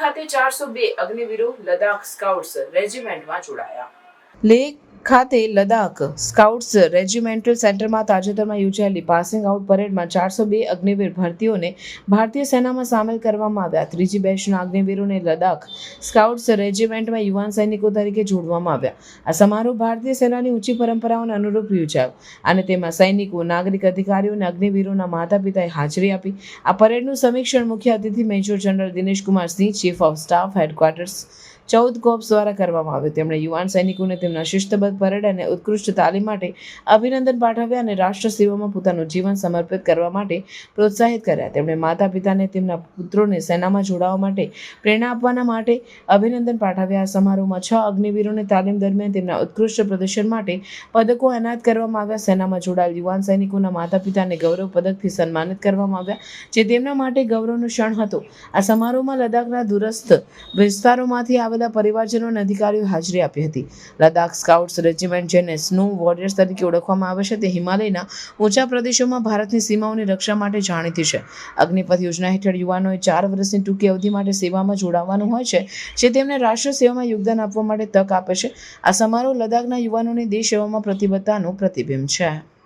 ખાતે ચારસો બે અગ્નિવીરો લદાખ સ્કાઉટ્સ રેજિમેન્ટમાં જોડાયા. લેહ ખાતે લદાખ સ્કાઉટ્સ રેજિમેન્ટલ સેન્ટરમાં તાજેતરમાં યોજાયેલી પાસિંગ આઉટ પરેડમાં ચારસો બે અગ્નિવીર ભરતીઓને ભારતીય સેનામાં સામેલ કરવામાં આવ્યા. ત્રીજી બેચના અગ્નિવીરોને લદાખ સ્કાઉટ્સ રેજિમેન્ટમાં યુવાન સૈનિકો તરીકે જોડવામાં આવ્યા. આ સમારોહ ભારતીય સેનાની ઊંચી પરંપરાઓને અનુરૂપ યોજાયો અને તેમાં સૈનિકો, નાગરિક અધિકારીઓ અને અગ્નિવીરોના માતા પિતાએ હાજરી આપી. આ પરેડનું સમીક્ષણ મુખ્ય અતિથિ major general Dinesh Kumar Singh, chief of staff headquarters ચૌદ કોપ્સ દ્વારા કરવામાં આવ્યું. તેમણે યુવાન સૈનિકોને તેમના શિસ્તબદ્ધ પરેડ અને ઉત્કૃષ્ટ તાલીમ માટે અભિનંદન પાઠવ્યા અને રાષ્ટ્ર સેવામાં પોતાનું જીવન સમર્પિત કરવા માટે પ્રોત્સાહિત કર્યા. તેમણે માતા પિતાને તેમના પુત્રોને સેનામાં જોડાવા માટે પ્રેરણા આપવાના માટે અભિનંદન પાઠવ્યા. આ સમારોહમાં છ અગ્નિવીરોને તાલીમ દરમિયાન તેમના ઉત્કૃષ્ટ પ્રદર્શન માટે પદકો એનાયત કરવામાં આવ્યા. સેનામાં જોડાયેલ યુવાન સૈનિકોના માતા પિતાને ગૌરવ પદકથી સન્માનિત કરવામાં આવ્યા, જે તેમના માટે ગૌરવનો ક્ષણ હતો. આ સમારોહમાં લદ્દાખના દૂરસ્થ વિસ્તારોમાંથી આવેલા પરિવારજનો અને અધિકારીઓ હાજરી આપી હતી. લદાખ સ્કાઉટ્સ રેજિમેન્ટ જેને સ્નો વોરિયર્સ તરીકે ઓળખવામાં આવે છે તે હિમાલયના ઊંચા પ્રદેશોમાં ભારતની સીમાઓની રક્ષા માટે જાણીતી છે. અગ્નિપથ યોજના હેઠળ યુવાનોએ ચાર વર્ષની ટૂંકી અવધિ માટે સેવામાં જોડાવાનું હોય છે, જે તેમને રાષ્ટ્ર સેવામાં યોગદાન આપવા માટે તક આપે છે. આ સમારોહ લદાખના યુવાનોની દેશ સેવામાં પ્રતિબદ્ધતાનું પ્રતિબિંબ છે.